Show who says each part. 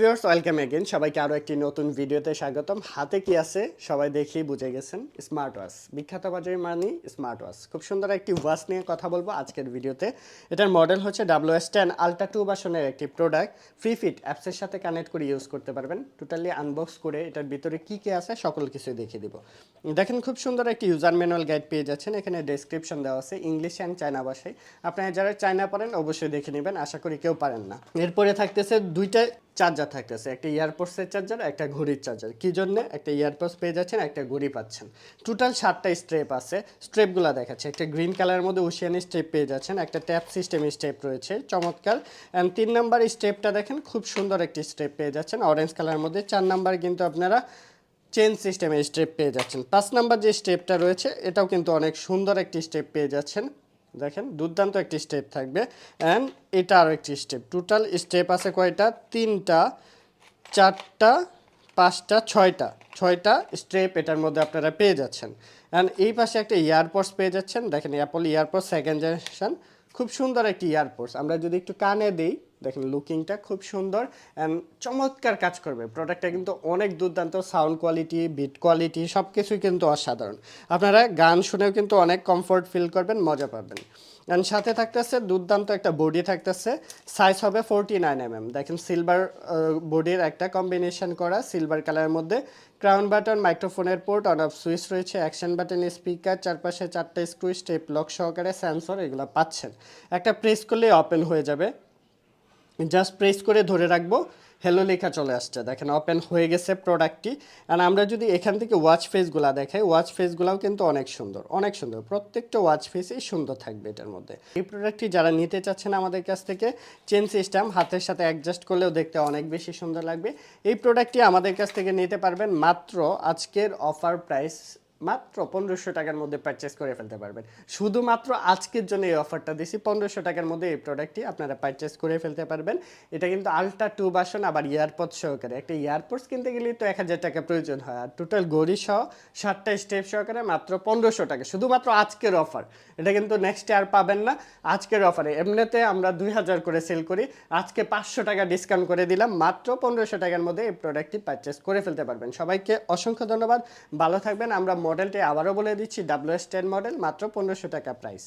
Speaker 1: Viewers, welcome again সবাইকে আরও একটি নতুন ভিডিওতে স্বাগতম। হাতে কি আছে? সবাই দেখেই বুঝে গেছেন, স্মার্ট ওয়াচ। বিখ্যাত বাজারে মানি, স্মার্ট ওয়াচ। খুব সুন্দর একটি ওয়াচ নিয়ে কথা বলব আজকের ভিডিওতে। এটার মডেল হচ্ছে W S ten ultra two বাসনের একটি প্রোডাক্ট। ফ্রি ফিট অ্যাপসের সাথে কানেক্ট করে ইউজ করতে পারবেন। টোটালি আনবক্স করে এটার ভিতরে কী কী আছে সকল কিছুই দেখিয়ে দিব। দেখেন, খুব সুন্দর একটি ইউজার ম্যানুয়াল গাইড পেয়ে যাচ্ছেন। এখানে ডেসক্রিপশন দেওয়া আছে ইংলিশ অ্যান্ড চায়না ভাষায়। আপনারা যারা চায়না পারেন অবশ্যই দেখে নেবেন। আশা করি কেউ পারেন না। এরপরে থাকতেছে দুইটা চার্জার থাকতেছে। একটা ইয়ারপোর্টসের চার্জার একটা ঘড়ির চার্জার কি জন্য? একটা ইয়ারপোর্টস পেয়ে যাচ্ছেন, একটা ঘড়ি পাচ্ছেন। টোটাল সাতটা স্ট্রেপ আছে। স্ট্রেপগুলো দেখাচ্ছে। একটা গ্রিন কালারের মধ্যে ওশিয়ানি স্টেপ পেয়ে যাচ্ছেন। একটা ট্যাপ সিস্টেম স্টেপ রয়েছে, চমৎকার। অ্যান্ড তিন নাম্বার স্টেপটা দেখেন, খুব সুন্দর একটি স্টেপ পেয়ে যাচ্ছেন। অরেঞ্জ কালারের মধ্যে চার নাম্বার কিন্তু আপনারা চেন সিস্টেমে স্টেপ পেয়ে যাচ্ছেন। পাঁচ নাম্বার যে স্টেপটা রয়েছে, এটাও কিন্তু অনেক সুন্দর একটি স্টেপ পেয়ে যাচ্ছেন। দেখেন, দুর্দান্ত একটি স্টেপ থাকবে। অ্যান্ড এটা আরও একটি স্টেপ টোটাল স্টেপ আছে কয়টা? তিনটা, চারটা, পাঁচটা, ছয়টা। ছয়টা স্টেপ এটার মধ্যে আপনারা পেয়ে যাচ্ছেন। অ্যান্ড এই পাশে একটা ইয়ারপোর্টস পেয়ে যাচ্ছেন। দেখেন অ্যাপল ইয়ারপোর্টস সেকেন্ড জেনারেশন খুব সুন্দর একটি ইয়ারপোর্টস আমরা যদি একটু কানে দিই দেখেন লুকিংটা খুব সুন্দর অ্যান্ড চমৎকার কাজ করবে। প্রোডাক্টটা কিন্তু অনেক দুর্দান্ত সাউন্ড কোয়ালিটি বিট কোয়ালিটি সব কিছুই কিন্তু অসাধারণ। আপনারা গান শুনেও কিন্তু অনেক কমফোর্ট ফিল করবেন, মজা পাবেন। অ্যান্ড সাথে থাকতেছে দুর্দান্ত একটা বডি থাকতেছে সাইজ হবে ফোরটি নাইন এম এম দেখেন সিলভার বডির একটা কম্বিনেশন করা সিলভার কালারের মধ্যে ক্রাউন বাটন মাইক্রোফোনের পোর্ট অন অফ সুইচ রয়েছে অ্যাকশন বাটন স্পিকার চারপাশে চারটে স্ক্রু স্টেপ লক সহকারে সেন্সর এগুলো পাচ্ছেন। একটা প্রেস করলে ওপেন হয়ে যাবে। জাস্ট প্রেস করে ধরে রাখব। হ্যালো লেখা চলে আসছে। দেখেন ওপেন হয়ে গেছে প্রোডাক্টটি আর আমরা যদি এখান থেকে ওয়াচ ফেসগুলো দেখাই ওয়াচ ফেসগুলোও কিন্তু অনেক সুন্দর অনেক সুন্দর। প্রত্যেকটা ওয়াচ ফেসই সুন্দর থাকবে এটার মধ্যে। এই প্রোডাক্টটি যারা নিতে চাচ্ছেন আমাদের কাছ থেকে চেন সিস্টেম হাতের সাথে অ্যাডজাস্ট করলেও দেখতে অনেক বেশি সুন্দর লাগবে। এই প্রোডাক্টটি আমাদের কাছ থেকে নিতে পারবেন মাত্র আজকের অফার প্রাইস মাত্র পনেরোশো টাকার মধ্যে পারচেস করে ফেলতে পারবেন। শুধুমাত্র আজকের জন্য এই অফারটা দিছি। পনেরোশো টাকার মধ্যে এই প্রোডাক্টটি আপনারা পারচেস করে ফেলতে পারবেন। এটা কিন্তু আলট্রা টু বাসন আবার ইয়ারপড সহকারে। একটা ইয়ারপডস কিনতে গেলে তো এক হাজার টাকা প্রয়োজন হয়। আর টোটাল গড়ি সহ সাতটা স্টেপ সহকারে মাত্র পনেরোশো টাকা। শুধুমাত্র আজকের অফার এটা কিন্তু নেক্সট আর পাবেন না। আজকের অফারে এমনিতে আমরা দুই হাজার করে সেল করি। আজকে পাঁচশো টাকা ডিসকাউন্ট করে দিলাম। মাত্র পনেরোশো টাকার মধ্যে এই প্রোডাক্টটি পারচেস করে ফেলতে পারবেন। সবাইকে অসংখ্য ধন্যবাদ। ভালো থাকবেন। আমরা মডেলটি আবারও বলে দিচ্ছি ডাব্লিউ এস টেন মডেল মাত্র পনেরোশো টাকা প্রাইস